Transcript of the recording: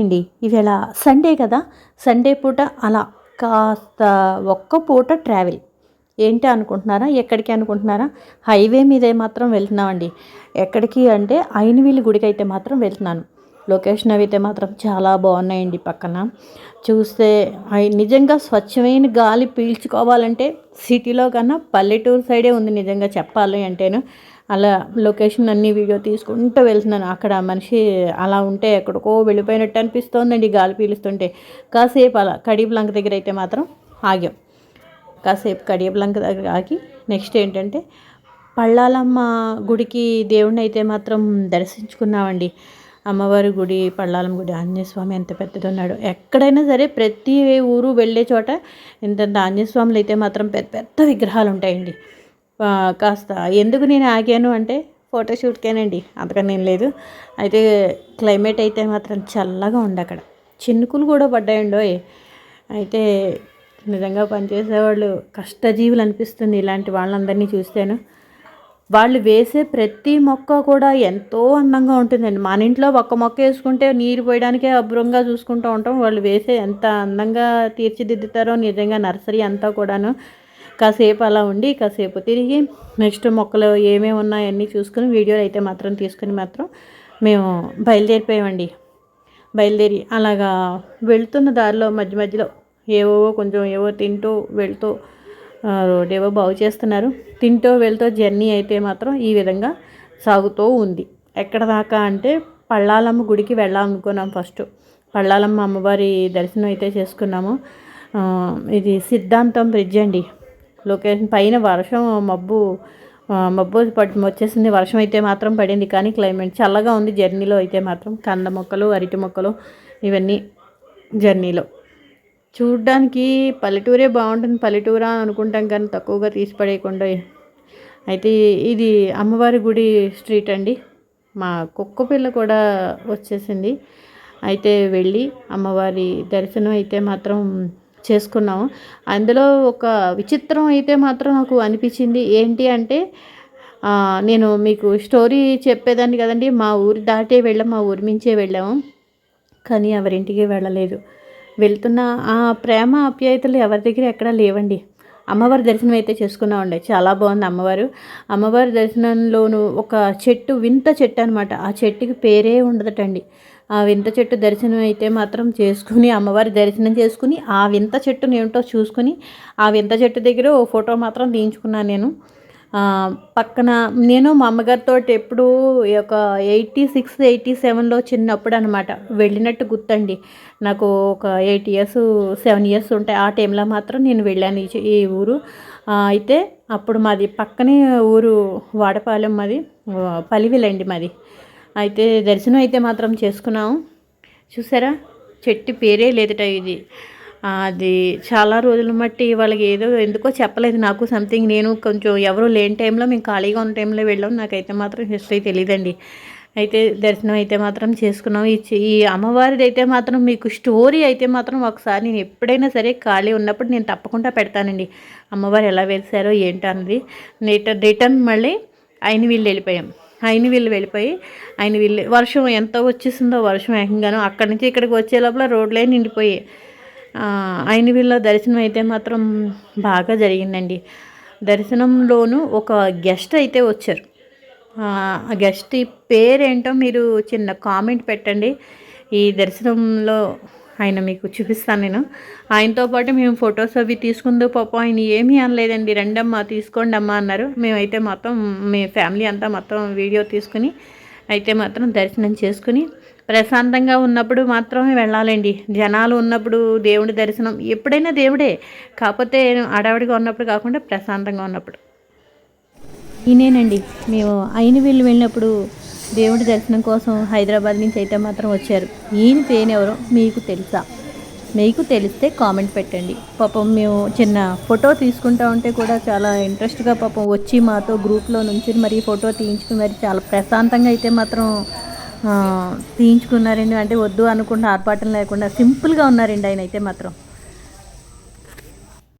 అండి ఇవాళ సండే కదా? సండే పూట అలా కాస్త ఒక్క పూట ట్రావెల్ ఏంటి అనుకుంటున్నారా? ఎక్కడికి అనుకుంటున్నారా? హైవే మీదే మాత్రం వెళ్తున్నామండి. ఎక్కడికి అంటే ఐనవీలి గుడికి అయితే మాత్రం వెళ్తున్నాను. లొకేషన్ అవి అయితే మాత్రం చాలా బాగున్నాయండి పక్కన. చూస్తే నిజంగా స్వచ్ఛమైన గాలి పీల్చుకోవాలంటే సిటీలో కన్నా పల్లెటూరు సైడే ఉంది నిజంగా చెప్పాలి అంటేను. అలా లొకేషన్ అన్ని వీడియో తీసుకుంటూ వెళ్తున్నాను. అక్కడ మనిషి అలా ఉంటే ఎక్కడికో వెళ్ళిపోయినట్టు అనిపిస్తోందండి గాలి పీలుస్తుంటే. కాసేపు అలా కడియబ్లంక దగ్గర అయితే మాత్రం ఆగాం. కాసేపు కడియబ్లంక దగ్గర ఆగి నెక్స్ట్ ఏంటంటే పళ్ళాలమ్మ గుడికి దేవుణ్ణి అయితే మాత్రం దర్శించుకున్నామండి. అమ్మవారి గుడి పళ్ళాలం గుడి ఆంజనేయస్వామి ఎంత పెద్దది ఉన్నాడు. ఎక్కడైనా సరే ప్రతి ఊరు వెళ్ళే చోట ఇంతంత ఆంజనేయస్వాములు అయితే మాత్రం పెద్ద పెద్ద విగ్రహాలు ఉంటాయండి. కాస్త ఎందుకు నేను ఆగాను అంటే ఫోటోషూట్కేనండి అంతకని నేను లేదు. అయితే క్లైమేట్ అయితే మాత్రం చల్లగా ఉంది అక్కడ. చినుకులు కూడా పడ్డాయండో అయితే నిజంగా పనిచేసేవాళ్ళు కష్టజీవులు అనిపిస్తుంది ఇలాంటి వాళ్ళందరినీ చూస్తేను. వాళ్ళు వేసే ప్రతి మొక్క కూడా ఎంతో అందంగా ఉంటుందండి. మన ఇంట్లో ఒక్క మొక్క వేసుకుంటే నీరు పోయడానికే అభ్రంగా చూసుకుంటూ ఉంటాం. వాళ్ళు వేసే ఎంత అందంగా తీర్చిదిద్దుతారో నిజంగా నర్సరీ అంతా కూడాను కాసేపు అలా ఉండి కాసేపు తిరిగి నెక్స్ట్ మొక్కలు ఏమేమి ఉన్నాయో అన్నీ చూసుకుని వీడియోలు అయితే మాత్రం తీసుకుని మాత్రం మేము బయలుదేరిపోయామండి. బయలుదేరి అలాగా వెళ్తున్న దారిలో మధ్య మధ్యలో ఏవో కొంచెం ఏవో తింటూ వెళ్తూ రోడ్ ఏవో బాగు చేస్తున్నారు. తింటూ వెళ్తూ జర్నీ అయితే మాత్రం ఈ విధంగా సాగుతూ ఉంది. ఎక్కడ దాకా అంటే పళ్ళాలమ్మ గుడికి వెళ్ళాలనుకున్నాం ఫస్ట్. పళ్ళాలమ్మ అమ్మవారి దర్శనం అయితే చేసుకున్నాము. ఇది సిద్ధాంతం బ్రిడ్జ్ అండి. లొకేషన్ పైన వర్షం మబ్బు మబ్బు పడి వచ్చేసింది. వర్షం అయితే మాత్రం పడింది. కానీ క్లైమేట్ చల్లగా ఉంది. జర్నీలో అయితే మాత్రం కంద మొక్కలు అరటి మొక్కలు ఇవన్నీ జర్నీలో. చూడ్డానికి పల్లెటూరే బాగుంటుంది. పల్లెటూరా అనుకుంటాం కానీ తక్కువగా తీసిపడేయకుండా అయితే ఇది అమ్మవారి గుడి స్ట్రీట్ అండి. మా కుక్క పిల్ల కూడా వచ్చేసింది. అయితే వెళ్ళి అమ్మవారి దర్శనం అయితే మాత్రం చేసుకున్నాము. అందులో ఒక విచిత్రం అయితే మాత్రం నాకు అనిపించింది. ఏంటి అంటే నేను మీకు స్టోరీ చెప్పేదాన్ని కదండి. మా ఊరి దాటే వెళ్ళాం మా ఊరి నుంచే వెళ్ళాము. కానీ ఎవరింటికి వెళ్ళలేదు. వెళ్తున్న ఆ ప్రేమ ఆప్యాయతలు ఎవరి దగ్గర ఎక్కడా లేవండి. అమ్మవారి దర్శనం అయితే చేసుకున్నామండి. చాలా బాగుంది అమ్మవారు. అమ్మవారి దర్శనంలోను ఒక చెట్టు వింత చెట్టు అనమాట ఆ చెట్టుకి పేరే ఉండదటండి. ఆ వింత చెట్టు దర్శనం అయితే మాత్రం చేసుకుని అమ్మవారి దర్శనం చేసుకుని ఆ వింత చెట్టును ఏమిటో చూసుకుని ఆ వింత చెట్టు దగ్గర ఓ ఫోటో మాత్రం తీయించుకున్నాను నేను. పక్కన నేను మా అమ్మగారితో ఎప్పుడు ఒక ఎయిటీ సిక్స్ ఎయిటీ సెవెన్లో చిన్నప్పుడు అనమాట వెళ్ళినట్టు గుర్తండి. నాకు ఒక ఎయిట్ ఇయర్స్ సెవెన్ ఇయర్స్ ఉంటాయి. ఆ టైంలో మాత్రం నేను వెళ్ళాను ఈ ఊరు. అయితే అప్పుడు మాది పక్కనే ఊరు వాడపాలెం మాది పలివిలండి మాది. అయితే దర్శనం అయితే మాత్రం చేసుకున్నాము. చూసారా? చెట్టు పేరే లేదట ఇది. అది చాలా రోజుల మట్టి వాళ్ళకి ఏదో ఎందుకో చెప్పలేదు నాకు సంథింగ్ నేను కొంచెం ఎవరు లేని టైంలో మేము ఖాళీగా ఉన్న టైంలో వెళ్ళాం. నాకైతే మాత్రం హిస్టరీ తెలియదండి అయితే దర్శనం అయితే మాత్రం చేసుకున్నాం. ఈ ఈ అమ్మవారిది అయితే మాత్రం మీకు స్టోరీ అయితే మాత్రం ఒకసారి నేను ఎప్పుడైనా సరే ఖాళీ ఉన్నప్పుడు నేను తప్పకుండా పెడతానండి. అమ్మవారు ఎలా వేశారో ఏంటన్నది రిటర్న్ మళ్ళీ ఆయన వీళ్ళు వెళ్ళిపోయాం. ఆయన వీళ్ళు వెళ్ళిపోయి ఆయన వీళ్ళు వర్షం ఎంత వచ్చేసిందో వర్షం ఏకంగానో అక్కడి నుంచి ఇక్కడికి వచ్చే లోపల రోడ్లే నిండిపోయి ఆయన వీళ్ళ దర్శనం అయితే మాత్రం బాగా జరిగిందండి. దర్శనంలోనూ ఒక గెస్ట్ అయితే వచ్చారు. ఆ గెస్ట్ పేరేంటో మీరు చిన్న కామెంట్ పెట్టండి. ఈ దర్శనంలో ఆయన మీకు చూపిస్తాను నేను. ఆయనతో పాటు మేము ఫొటోస్ అవి తీసుకుందో పాపం ఆయన ఏమీ అనలేదండి. రెండమ్మా తీసుకోండి అమ్మా అన్నారు. మేమైతే మొత్తం మీ ఫ్యామిలీ అంతా మొత్తం వీడియో తీసుకుని అయితే మాత్రం దర్శనం చేసుకుని ప్రశాంతంగా ఉన్నప్పుడు మాత్రమే వెళ్ళాలండి. జనాలు ఉన్నప్పుడు దేవుడి దర్శనం ఎప్పుడైనా దేవుడే. కాకపోతే అడావిడిగా ఉన్నప్పుడు కాకుండా ప్రశాంతంగా ఉన్నప్పుడు. ఈయనేనండి. మేము అయిన వీళ్ళు వెళ్ళినప్పుడు దేవుడి దర్శనం కోసం హైదరాబాద్ నుంచి అయితే మాత్రం వచ్చారు. ఈయన పేరు ఎవరో మీకు తెలుసా? మీకు తెలిస్తే కామెంట్ పెట్టండి. పాపం మేము చిన్న ఫోటో తీసుకుంటా ఉంటే కూడా చాలా ఇంట్రెస్ట్గా పాపం వచ్చి మాతో గ్రూప్లో నుంచి మరి ఫోటో తీయించుకుని మరి చాలా ప్రశాంతంగా అయితే మాత్రం తీయించుకున్నారండి. అంటే వద్దు అనుకుంటే ఆర్పాటం లేకుండా సింపుల్గా ఉన్నారండి ఆయన అయితే మాత్రం.